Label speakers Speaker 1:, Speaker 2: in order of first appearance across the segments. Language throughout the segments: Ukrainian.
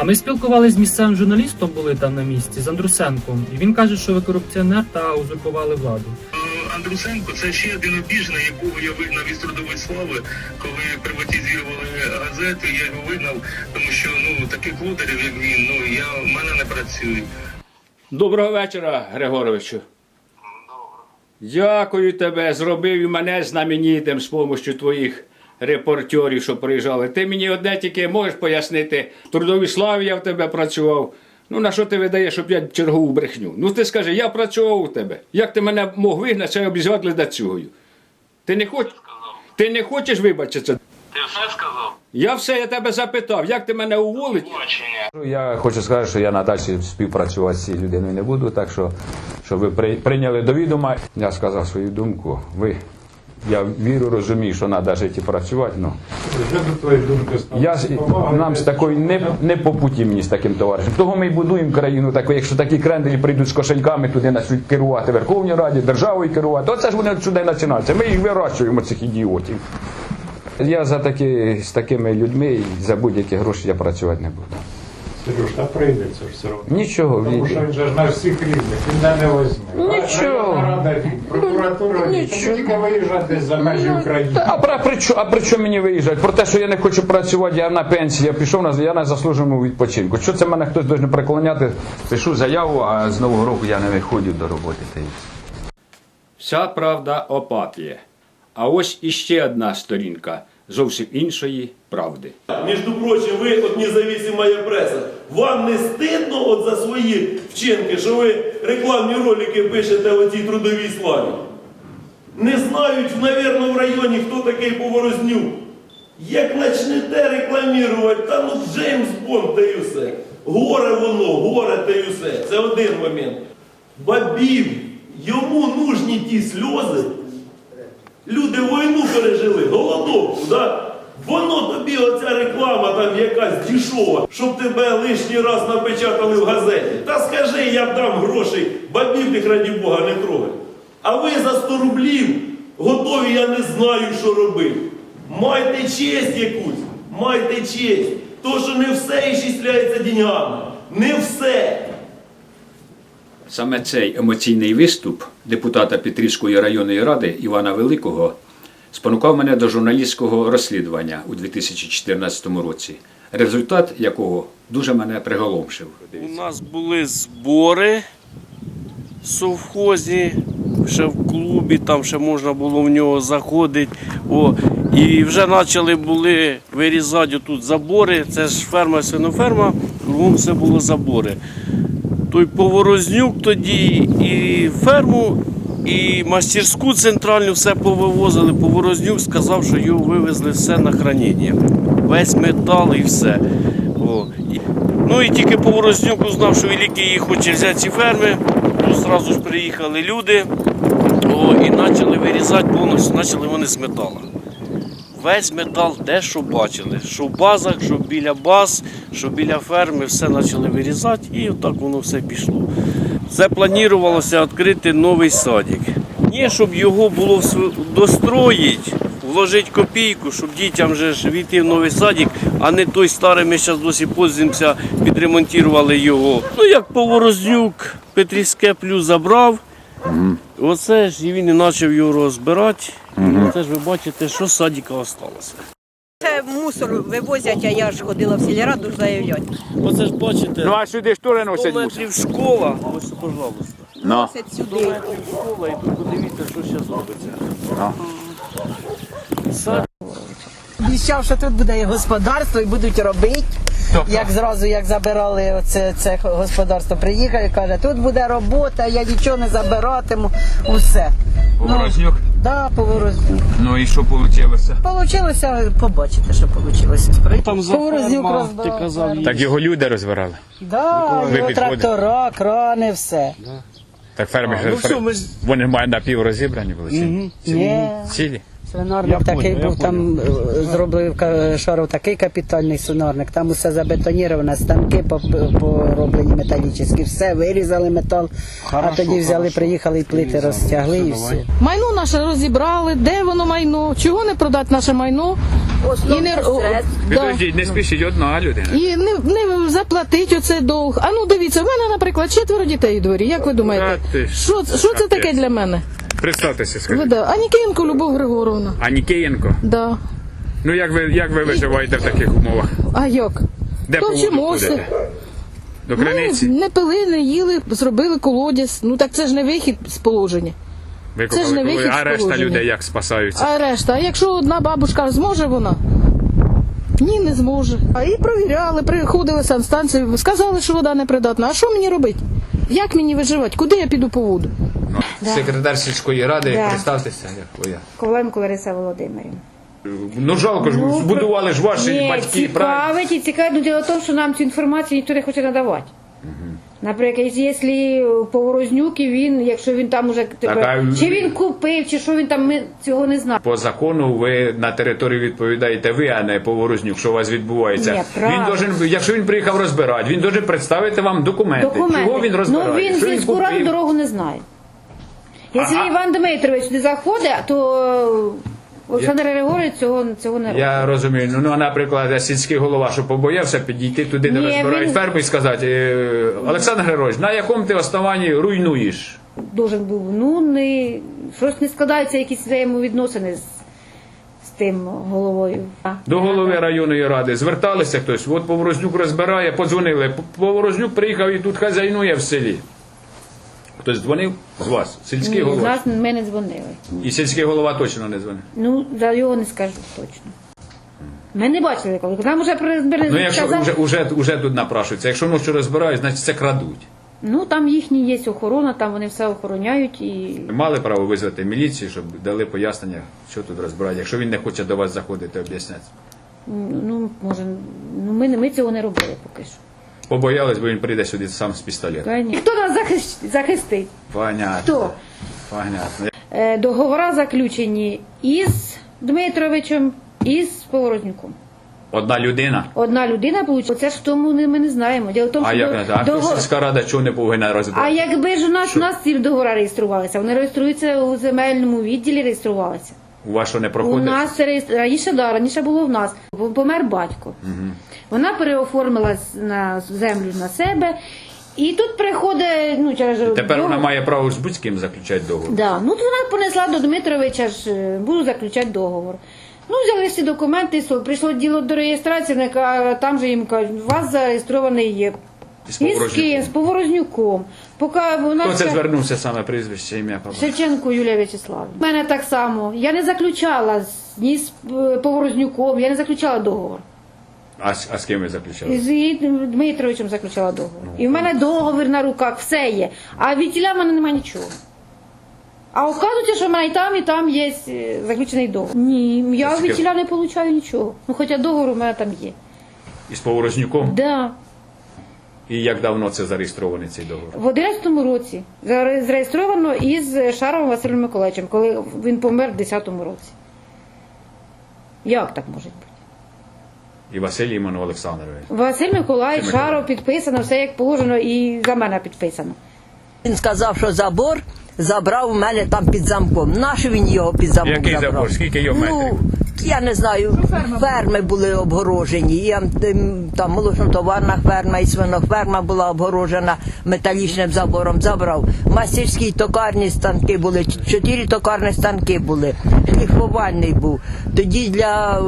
Speaker 1: А ми спілкувалися з місцевим журналістом, були там на місці, з Андрусенком, і він каже, що ви корупціонер та узурпували владу.
Speaker 2: Андрусенко це ще один обіжений, якого я вигнав із трудової слави, коли приватизували газети. Я його вигнав, тому що ну таких лодерів, як він, ну я в мене не працює.
Speaker 3: Доброго вечора, Григоровичу. Дякую тебе. Зробив і мене знаменитим з допомогою твоїх репортерів, що приїжджали. Ти мені одне тільки можеш пояснити. В трудовій славі я в тебе працював. Ну на що ти видаєш, щоб я чергову брехню? Ну ти скажи, я працював у тебе. Як ти мене мог вигнати, це обізвати ледацюгою? Ти не хочеш? Ти не хочеш вибачитися?
Speaker 2: Ти все сказав?
Speaker 3: Я все, я тебе запитав, як ти мене уволить?
Speaker 4: Я хочу сказати, що я надалі співпрацювати з цією людиною не буду, так що, що ви прийняли до відома. Я сказав свою думку. Ви, я вірю, розумію, що треба жити і працювати. Ну, я, з- нам з такою не, не по путі мені з таким товаришем. Того ми і будуємо країну таку, якщо такі кренделі прийдуть з кошельками, туди почнуть керувати Верховній Раді, державою керувати. Оце ж вони сюди починаються. Ми їх вирощуємо, цих ідіотів. Я за такі, з такими людьми і за будь-які гроші я працювати не буду.
Speaker 5: Сереж, та прийдеться ж все одно.
Speaker 4: Нічого,
Speaker 5: Тому що він же ж наш всіх рівних, він не возьме.
Speaker 4: Нічого.
Speaker 5: Районна Рада, прокуратура,
Speaker 4: Нічого.
Speaker 5: тільки виїжджати за межі України.
Speaker 4: А про, при, чо- а при чому мені виїжджати? Про те, що я не хочу працювати, я на пенсії, я пішов на я на заслуженому відпочинку. Що це мене хтось должен переклоняти? Пишу заяву, а з нового року я не виходжу до роботи. Та й все.
Speaker 3: Вся правда о папі. А ось іще одна сторінка зовсім іншої правди.
Speaker 6: Между прочим, ви от независимая преса. Вам не стидно от за свої вчинки, що ви рекламні ролики пишете в цій трудовій славі? Не знають, навірно, в районі, хто такий Поворознюк. Як почнете рекламувати, та ну Джеймс Бонд та й усе. Горе воно, горе та й усе. Це один момент. Бабів, йому нужні ті сльози, Люди війну пережили, голодовку, да? Воно тобі оця реклама там якась дішова, щоб тебе лишній раз напечатали в газеті. Та скажи, я дам грошей, бабів тих раді Бога не трогай. А ви за 100 рублів готові, я не знаю, що робити. Майте честь якусь, майте честь. То, що не все іщисляється деньгами. Не все.
Speaker 3: Саме цей емоційний виступ депутата Петрівської районної ради Івана Великого спонукав мене до журналістського розслідування у 2014 році, результат якого дуже мене приголомшив.
Speaker 7: У нас були збори в совхозі, ще в клубі, там ще можна було в нього заходити. О, і вже почали були вирізати тут забори. Це ж ферма свиноферма, кругом все було забори. Той Поворознюк тоді і ферму, і мастерську центральну все повивозили. Поворознюк сказав, що його вивезли все на хранення. Весь метал і все. О. Ну і тільки Поворознюк узнав, що Великий її хоче взяти ці ферми. Тут зразу ж приїхали люди о, і почали вирізати повністю, почали вони з металу. Весь метал, де що бачили. Що в базах, що біля баз, що біля ферми, все почали вирізати і отак воно все пішло. Це планувалося відкрити новий садик. Ні, щоб його було достроїть, вложити копійку, щоб дітям вже ж війти в новий садик, а не той старий, ми зараз досі пользуємося, підремонтували його. Ну як Поворознюк Петрівське плюс забрав. Оце ж і він і почав його розбирати. І оце ж ви бачите, що з садика залишилося.
Speaker 8: Це мусор вивозять, а я ж ходила в сільраду заявляти.
Speaker 7: Оце ж бачите,
Speaker 4: Ну а сюди ж теж
Speaker 7: 100
Speaker 4: носять мусор.
Speaker 7: метрів школа. Ось, пожалуйста.
Speaker 4: Ну.
Speaker 8: Це сюди.
Speaker 7: метрів школа, і тут подивіться, що зараз робиться. Сад
Speaker 8: Обіцяв, що тут буде і господарство, і будуть робити. Як зразу як забирали оце це господарство, приїхав і каже, тут буде робота, я нічого не забиратиму, усе.
Speaker 4: Поворознюк.
Speaker 8: Да, поворознюк.
Speaker 4: Ну і що вийшло?
Speaker 8: Получилося, побачите, що вийшло.
Speaker 7: Там
Speaker 8: Поворознюк розбирав.
Speaker 7: казав.
Speaker 4: Так його люди розбирали.
Speaker 8: Да, його трактора, крани, все.
Speaker 4: Так ферми
Speaker 7: ну все, ми
Speaker 4: вони мають напів розібрані були.
Speaker 7: Мгм.
Speaker 8: Ні,
Speaker 4: Цілі.
Speaker 8: Свинарник
Speaker 3: Я
Speaker 8: такий
Speaker 3: понял, я
Speaker 8: був, там е, зробив шаров такий капітальний свинарник, там усе забетоніровано, станки по- пороблені металічні, все, вирізали метал, а тоді взяли, приїхали і плити розтягли і все.
Speaker 9: Майно наше розібрали, де воно майно, чого не продати наше майно і не, да.
Speaker 3: не спішіть, одна людина.
Speaker 9: і не, не заплатити оце долг. А ну дивіться, в мене, наприклад, четверо дітей у дворі. Як ви думаєте? Що, що це таке для мене?
Speaker 3: Представтеся, скажіть.
Speaker 9: да. Анікієнко Любов Григоровна.
Speaker 3: А Нікієнко?
Speaker 9: Да.
Speaker 3: Ну як ви як ви виживаєте в таких умовах?
Speaker 9: А як?
Speaker 3: Де по воду
Speaker 9: Товчимося.
Speaker 3: ходите? До
Speaker 9: Ми не пили, не їли, зробили колодязь. Ну так це ж не вихід з положення.
Speaker 3: Викопали,
Speaker 9: це ж не вихід
Speaker 3: а решта
Speaker 9: положення.
Speaker 3: людей як спасаються?
Speaker 9: А решта, а якщо одна бабушка зможе вона? Ні, не зможе. А і провіряли, приходили санстанцію, сказали, що вода непридатна. А що мені робити? Як мені виживати? Куди я піду по воду?
Speaker 3: Секретар сільської ради,
Speaker 10: Да.
Speaker 3: представтеся. як ви.
Speaker 10: Коваленко Лариса Володимирівна.
Speaker 3: Ну жалко ж, збудували ж ваші
Speaker 10: Ні,
Speaker 3: батьки, правильно?
Speaker 10: цікавить і цікавить. Ну, діло в тому, що нам цю інформацію ніхто не хоче надавати. Наприклад, якщо Поворознюк, і він, якщо він там уже тепер,
Speaker 3: а-
Speaker 10: чи він купив, чи що він там, ми цього не знаємо.
Speaker 3: По закону ви на території відповідаєте ви, а не Поворознюк, що у вас відбувається.
Speaker 10: Ні,
Speaker 3: він должен, якщо він приїхав розбирати, він должен представити вам документи.
Speaker 10: Документи.
Speaker 3: Чого він розбирає?
Speaker 10: ну він сільську раду дорогу не знає. Якщо
Speaker 3: Ага.
Speaker 10: Іван Дмитрович не заходить, то Олександр Григорович цього, цього не робить.
Speaker 3: Я розумію. Ну, ну, наприклад, сільський голова, що побоявся підійти туди, де
Speaker 10: Ні,
Speaker 3: розбирають
Speaker 10: він-
Speaker 3: ферми і сказати, «Е, Олександр Григорович, на якому ти основанні руйнуєш?
Speaker 10: Должен був, ну не щось не складаються якісь взаємовідносини з, з тим головою.
Speaker 3: До голови районної ради зверталися хтось, от Поворознюк розбирає, подзвонили. Поворознюк приїхав і тут хазяйнує в селі. Хтось дзвонив з вас, сільський голова.
Speaker 10: нас ми не дзвонили.
Speaker 3: І сільський голова точно не дзвонив.
Speaker 10: Ну, за його не скажу точно. Ми не бачили, коли нам вже призбережні
Speaker 3: Ну, якщо
Speaker 10: сказав,
Speaker 3: вже, вже, вже тут напрашується, якщо ночі розбирають, значить це крадуть.
Speaker 10: ну там їхні є охорона, там вони все охороняють і
Speaker 3: Мали право визвати міліцію, щоб дали пояснення, що тут розбирають. Якщо він не хоче до вас заходити, об'ясняти.
Speaker 10: ну може, ну ми, ми цього не робили поки що.
Speaker 3: Побоялись, бо він прийде сюди сам з пістолетом.
Speaker 10: Хто нас захищ- захистить?
Speaker 3: Понятно.
Speaker 10: Хто?
Speaker 3: Понятно.
Speaker 10: Е, договора заключені із Дмитровичем, і з Поворознюком.
Speaker 3: Одна людина.
Speaker 10: Одна людина получила. Оце ж в тому не- ми не знаємо. Діло в тому,
Speaker 3: А
Speaker 10: що
Speaker 3: як
Speaker 10: до-
Speaker 3: А
Speaker 10: дого-
Speaker 3: сільська рада чого не повинна
Speaker 10: А якби ж у нас, у нас ці договори реєструвалися, вони реєструються у земельному відділі, реєструвалися.
Speaker 3: У вас що не проходить?
Speaker 10: У нас реєстр... раніше да, раніше було в нас. Помер батько. Вона переоформила на землю на себе. І тут приходить, ну через
Speaker 3: Тепер вона має право з будь-ким заключати договор.
Speaker 10: Да. Ну, то вона понесла до Дмитровича ж е, буду заключати договор. Ну, взяли всі документи, прийшло діло до реєстрації, каже, там же їм кажуть, у вас зареєстрований є.
Speaker 3: І з
Speaker 10: з ким? З Поворознюком. Поки вона
Speaker 3: Хто це
Speaker 10: ще-
Speaker 3: звернувся саме прізвище, ім'я по
Speaker 10: Шевченко Юлія Вячеславівна. У мене так само. Я не заключала з- ні з е, Поворознюком, я не заключала договор.
Speaker 3: А, з- а з ким ви заключали?
Speaker 10: З Дмитровичем заключала договор. І в мене договір на руках, все є. А від тіля в мене немає нічого. А оказується, що в мене і там, і там є е, заключений договор. Ні, я
Speaker 3: Це
Speaker 10: від тіля не получаю нічого. Ну, хоча договор у мене там є.
Speaker 3: І з Поворознюком?
Speaker 10: Да.
Speaker 3: І як давно це зареєстрований цей договор?
Speaker 10: В 11-му році зареєстровано із Шаровим Василем Миколаївичем, коли він помер в 10-му році. Як так може бути?
Speaker 3: І Василь Імон Олександрович.
Speaker 10: Василь Миколаївич,
Speaker 3: Василь
Speaker 10: Шаров підписано, все як положено, і за мене підписано.
Speaker 8: Він сказав, що забор забрав у мене там під замком. Нащо він його під замок
Speaker 3: Який
Speaker 8: забрав?
Speaker 3: забор? Скільки його
Speaker 8: Ну,
Speaker 3: метрів?
Speaker 8: Я не знаю, ферми були обгорожені. І ем, там молочнотоварна ферма і свиноферма була обгорожена металічним забором. Забрав. Мастерські токарні станки були, чотири токарні станки були. Шліфувальний був. Тоді для,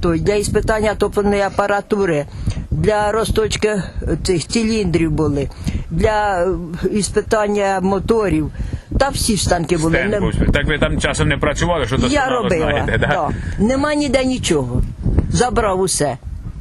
Speaker 8: той, для іспитання топливної апаратури. Для розточки цих циліндрів були, для е, іспитання моторів. Та всі ж станки були.
Speaker 3: Стенд
Speaker 8: Не-
Speaker 3: був. Так ви там часом не працювали, що
Speaker 8: я
Speaker 3: досконало
Speaker 8: робила.
Speaker 3: знаєте, да?
Speaker 8: да. Нема ніде нічого. Забрав усе.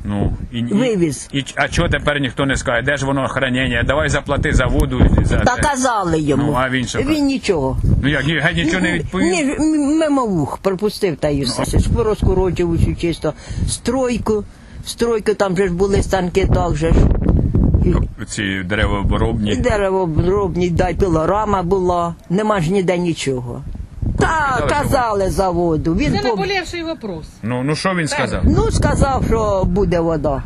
Speaker 3: Ну, і, і,
Speaker 8: Вивіз.
Speaker 3: І, а чого тепер ніхто не скаже? Де ж воно охранення? Давай заплати за воду. За
Speaker 8: Та
Speaker 3: це.
Speaker 8: казали йому.
Speaker 3: Ну, а він що?
Speaker 8: Він нічого.
Speaker 3: Ну як, ні, геть нічого не відповів?
Speaker 8: Ні, м- мимо вух пропустив та й все. Ну. Розкорочив усю чисто. Стройку. Стройку там же ж були станки так же ж.
Speaker 3: Ці деревообробні.
Speaker 8: і дерево обробні, дай пилорама була. Нема ж ніде нічого.
Speaker 4: Казали, що-
Speaker 8: казали заводу. Він
Speaker 9: Це
Speaker 8: пом-
Speaker 9: наболівший вопрос.
Speaker 4: Ну, ну що він сказав?
Speaker 8: Ну, сказав, що буде вода.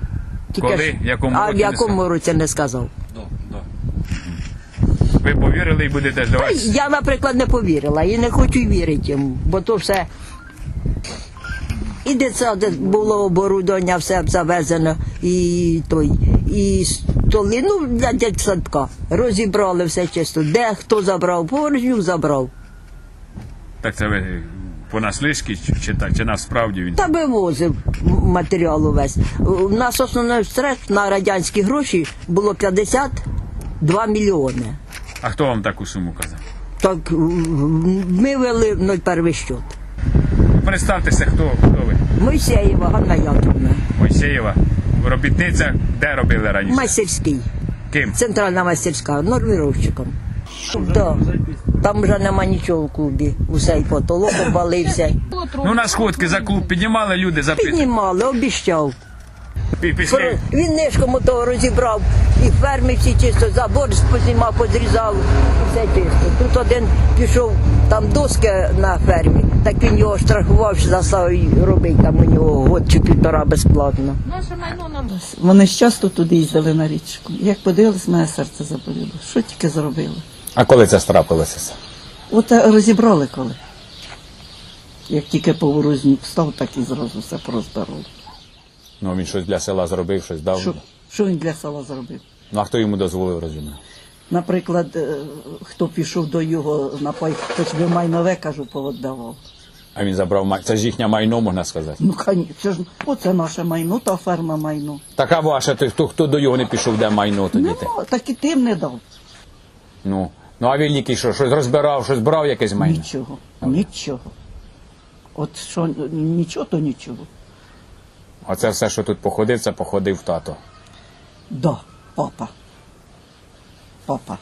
Speaker 4: Коли?
Speaker 8: ж-
Speaker 4: В якому
Speaker 8: а
Speaker 4: році
Speaker 8: в
Speaker 4: не
Speaker 8: якому році не сказав.
Speaker 4: Ви повірили і будете
Speaker 8: Та
Speaker 4: здавати?
Speaker 8: Я, наприклад, не повірила і не хочу вірити йому, бо то все. І дитсадок було оборудовання, все завезено, і той, і ну, для дитсадка. Розібрали все чисто. Де хто забрав, порожню забрав.
Speaker 4: Так це ви понаслишки чи, чи так, чи насправді він?
Speaker 8: Та вивозив матеріал увесь. У нас основний стрес на радянські гроші було 52 мільйони.
Speaker 4: А хто вам таку суму казав?
Speaker 8: Так ми вели 01 счет.
Speaker 4: Представтеся, хто, хто ви?
Speaker 8: Мойсеєва, Ганна Яковлевна,
Speaker 4: Мойсеєва, робітниця, де робили раніше?
Speaker 8: майстерський,
Speaker 4: Ким?
Speaker 8: центральна майстерська, норміровщиком. Да. Там вже нема нічого в клубі. Усе і потолок обвалився.
Speaker 4: Ну на сходки за клуб піднімали люди запитували.
Speaker 8: Піднімали, обіщав.
Speaker 4: Пі- Після...
Speaker 8: Він нишком того розібрав, і ферми всі чисто, забор познімав, позрізав, і все чисто. Тут один пішов там доски на фермі, так він його штрафував, що заставив робити там у нього год чи півтора безплатно.
Speaker 9: Наше майно нам
Speaker 11: Вони ж часто туди їздили на річку. Як подивились, моє серце заболіло. Що тільки зробили?
Speaker 4: А коли це страпилося?
Speaker 11: От е, розібрали коли. Як тільки поворозник став, так і зразу все порозбирали.
Speaker 4: Ну він щось для села зробив, щось дав.
Speaker 11: Що, що він для села зробив?
Speaker 4: Ну а хто йому дозволив розуміти?
Speaker 11: Наприклад, е, хто пішов до його на пай, хоч би майнове, кажу, повіддавав.
Speaker 4: А він забрав май. Це ж їхнє майно, можна сказати.
Speaker 11: Ну, це ж оце наше майно, та ферма майно.
Speaker 4: Так а ваше, то хто, хто до його не пішов, де майно тоді?
Speaker 11: Нема, так і тим не дав.
Speaker 4: Ну. Ну а Вільнікий що, щось розбирав, щось брав якесь майно?
Speaker 11: Нічого, нічого. От що нічого, то нічого.
Speaker 4: Оце все, що тут походив, це походив тато.
Speaker 11: Да, папа. Папа.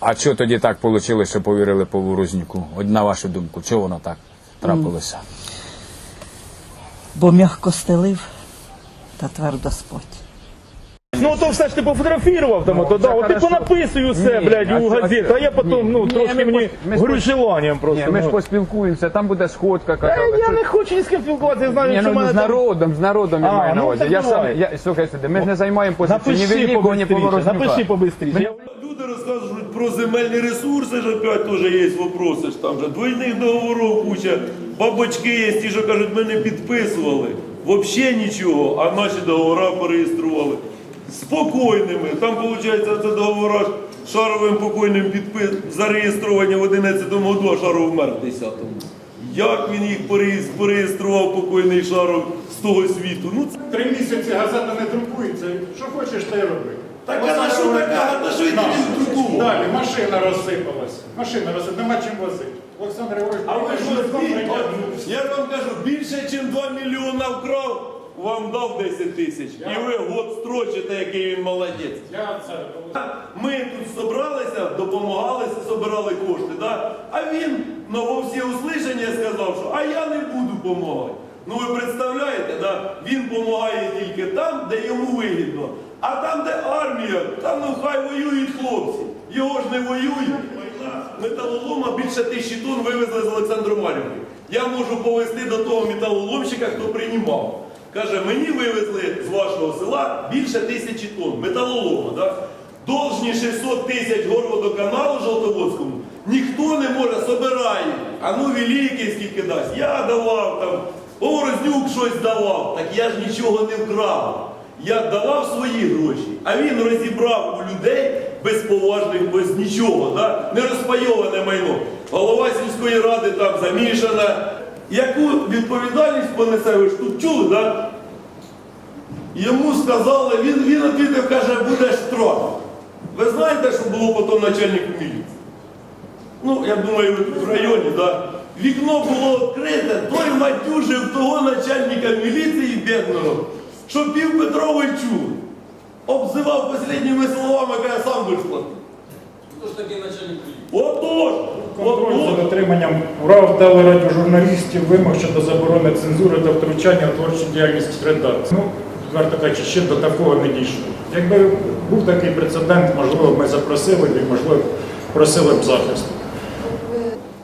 Speaker 4: А що тоді так вийшло, що повірили Поворозніку? От на вашу думку, чого воно так трапилося?
Speaker 11: Бо м'яко стелив та твердо спать.
Speaker 12: Ну то все ж ти пофотографував там, то да, от ти понаписуй усе, блядь, у газетах, а я потім, ну, трошки мені горю желанням просто. ну.
Speaker 13: поспілкуємося, там буде сходка,
Speaker 12: Та я не хочу ні з ким спілкуватися, я знаю,
Speaker 13: Ні,
Speaker 12: що в
Speaker 13: ну,
Speaker 12: мене
Speaker 13: з
Speaker 12: там...
Speaker 13: народом, з народом я
Speaker 12: А,
Speaker 13: маю на
Speaker 12: ну,
Speaker 13: увазі.
Speaker 12: так
Speaker 13: Я сам,
Speaker 12: давай.
Speaker 13: я, слухай сюди, ми ж не займаємо позицію ні
Speaker 12: Напиши
Speaker 13: Вільнікого, ні
Speaker 12: побистріше,
Speaker 13: Поворознюка.
Speaker 12: напиши побистріше.
Speaker 6: Люди розказують про земельні ресурси, ж опять теж є вопроси, ж там же двойних договорів куча, бабочки є, ті, що кажуть, ми не підписували. Взагалі нічого, а наші договори переєстрували. Спокійними. Там, виходить, це договора шаровим покойним підпис... зареєстровані в 11-му году, а Шаров вмер в 10-му. Як він їх переєстрував покойний Шаров з того світу? Ну, це...
Speaker 5: Три місяці газета не друкується. Що хочеш, те й роби.
Speaker 6: Так а на що така? Що йти
Speaker 5: На. Далі машина розсипалась. Машина розсипалась, нема чим возити. Олександр Григорович,
Speaker 6: А ви що. Я вам кажу, більше, ніж 2 мільйона вкрав, вам дав 10 тисяч. І ви год строчите, який він молодець. Ми тут зібралися, допомагалися, збирали кошти, да? а він ну, во всі услышання сказав, що а я не буду допомагати. Ну ви представляєте, да? він допомагає тільки там, де йому вигідно. А там, де армія, там ну хай воюють хлопці. Його ж не воюють. Металолома більше тисячі тонн вивезли з Олександромарівки. Я можу повезти до того металоломщика, хто приймав. Каже, мені вивезли з вашого села більше тисячі тонн металолома. Да? Должні 600 тисяч горводоканалу Жовтоводському. Ніхто не може, собирає. А ну великий скільки дасть. Я давав там, Поворознюк щось давав. Так я ж нічого не вкрав. Я давав свої гроші, а він розібрав у людей безповажних, без нічого, не розпайоване майно. Голова сільської ради там замішана. Яку відповідальність понесе, ви ж тут чули, да? Йому сказали, він, він відповів, каже, буде штраф. Ви знаєте, що було потім начальнику міліції? Ну, я думаю, ви тут в районі, да? Вікно було відкрите, той матюжив того начальника міліції бідного, що пів Петровий чув. Обзивав останніми словами, каже, сам висплатив. Хто ж такий начальник міліції? Отож!
Speaker 5: контроль за дотриманням прав телерадіожурналістів, вимог щодо заборони цензури та втручання у творчу діяльність редакції. Відверто кажучи, ще до такого не дійшло. Якби був такий прецедент, можливо, ми запросили і, можливо, просили б захисту.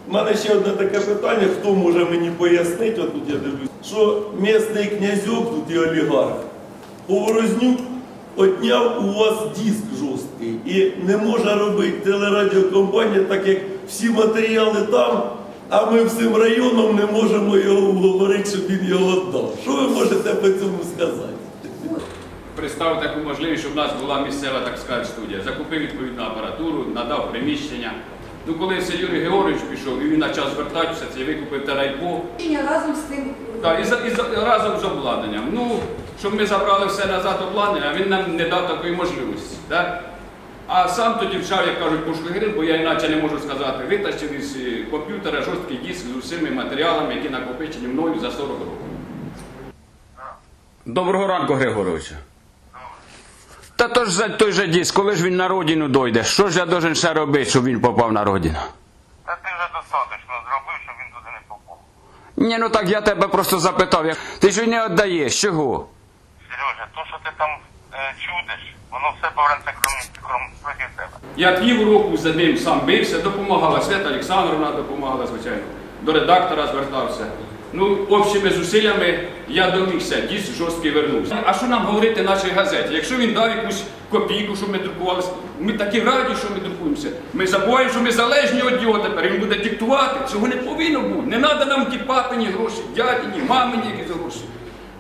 Speaker 6: в мене ще одне таке питання, хто може мені пояснити, от тут я дивлюсь, що місний князьок тут і олігарх Поворознюк отняв у вас диск жорсткий і не може робити телерадіокомпанія, так як всі матеріали там, а ми всім районом не можемо його уговорити, щоб він його віддав. Що ви можете по цьому сказати?
Speaker 3: Представив таку можливість, щоб в нас була місцева, так сказати, студія. Закупив відповідну апаратуру, надав приміщення. Ну, коли це Юрій Георгійович пішов, і він почав звертатися, це викупив Тарайко.
Speaker 14: разом з тим
Speaker 3: Так, і, за- і за- разом з обладнанням. Ну, щоб ми забрали все назад обладнання, він нам не дав такої можливості. Так? А сам тоді вчав, як кажуть, пушкогрин, бо я іначе не можу сказати, витащив із е, комп'ютера жорсткий диск з усіма матеріалами, які накопичені мною за 40 років. Доброго ранку, Григоровичу. Та то ж за той же диск, коли ж він на родину дойде, що ж я должен ще робити, щоб він попав на родину?
Speaker 2: Та ти вже достатньо зробив, щоб він туди не попав.
Speaker 3: Ні, ну так я тебе просто запитав, як ти ж не віддаєш, чого?
Speaker 2: Сережа, то, що ти там е, чудиш, воно все повернеться кром, кром проти тебе.
Speaker 3: Я півроку за ним сам бився, допомагала Свята Олександровна допомагала, звичайно. До редактора звертався. Ну, общими зусиллями я домігся, дійсно жорсткий вернувся. А що нам говорити нашій газеті? Якщо він дав якусь копійку, щоб ми друкувалися, ми такі раді, що ми друкуємося. Ми забуваємо, що ми залежні від нього тепер. Він буде диктувати. Цього не повинно бути. Не треба нам ті папині гроші, дядіні, мамині якісь гроші.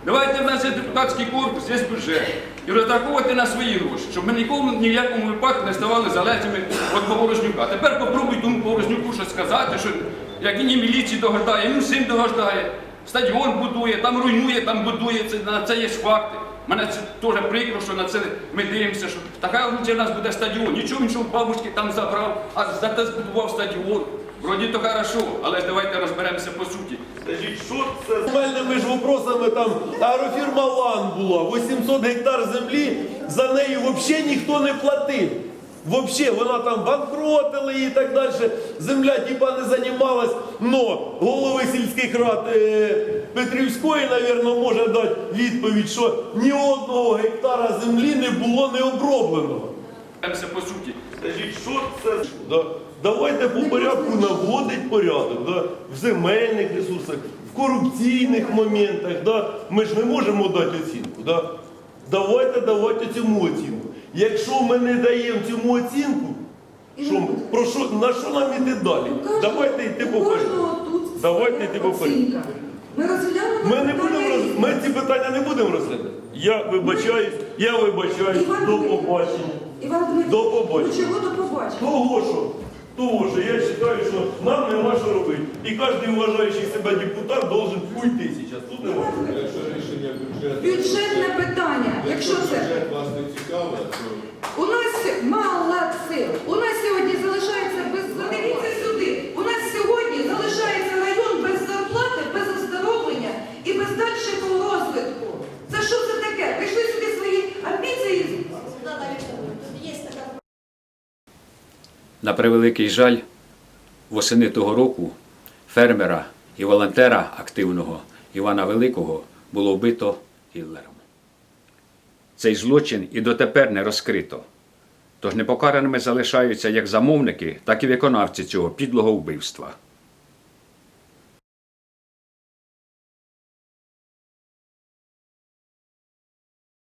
Speaker 3: Давайте в нас є депутатський корпус, є бюджет. І розраховувати на свої гроші, щоб ми нікому ні в якому випадку не ставали залежними від Поворознюка. Тепер попробуй тому Поворознюку щось сказати, що як він і міліції догождає, він всім догождає. Стадіон будує, там руйнує, там будує, це, на це є факти. Мене це теж прикро, що на це ми дивимося, що така лучше в нас буде стадіон. Нічого він що бабушки там забрав, а зате збудував стадіон. Вроді то хорошо, але ж давайте розберемося по суті.
Speaker 6: Скажіть, що це з земельними ж вопросами там аерофірма Лан була, 800 гектар землі, за неї взагалі ніхто не платив. Взагалі, вона там банкротила і так далі. Земля типа не займалась, но голови сільських рад е, Петрівської, мабуть, може дати відповідь, що ні одного гектара землі не було не обробленого.
Speaker 3: По суті.
Speaker 6: Скажіть, що це? Да. Давайте по порядку наводить порядок да? в земельних ресурсах, в корупційних моментах. Да? Ми ж не можемо дати оцінку. Да? Давайте давайте цьому оцінку. Якщо ми не даємо цьому оцінку, що, про що, на що нам іти далі? Давайте йти по порядку. Давайте йти по порядку.
Speaker 14: Ми розглянемо
Speaker 6: Ми не будемо роз... ми ці питання не будемо розглядати. Я вибачаюсь, я вибачаюсь. До побачення.
Speaker 14: Іван Дмитрович,
Speaker 6: До побачення.
Speaker 14: ну чого до побачення?
Speaker 6: Того що, того що я вважаю, що нам нема що робити. І кожен вважаючий себе депутат должен уйти зараз. Тут нема.
Speaker 14: Бюджетне питання, якщо це. цікаве, У нас мало сил. У нас сьогодні залишається без Подивіться сюди. У нас сьогодні залишається район без зарплати, без оздоровлення і без дальшого розвитку. Це що це таке? Прийшли сюди свої амбіції.
Speaker 3: На превеликий жаль, восени того року фермера і волонтера активного Івана Великого було вбито Гітлером. Цей злочин і дотепер не розкрито. Тож непокараними залишаються як замовники, так і виконавці цього підлого вбивства.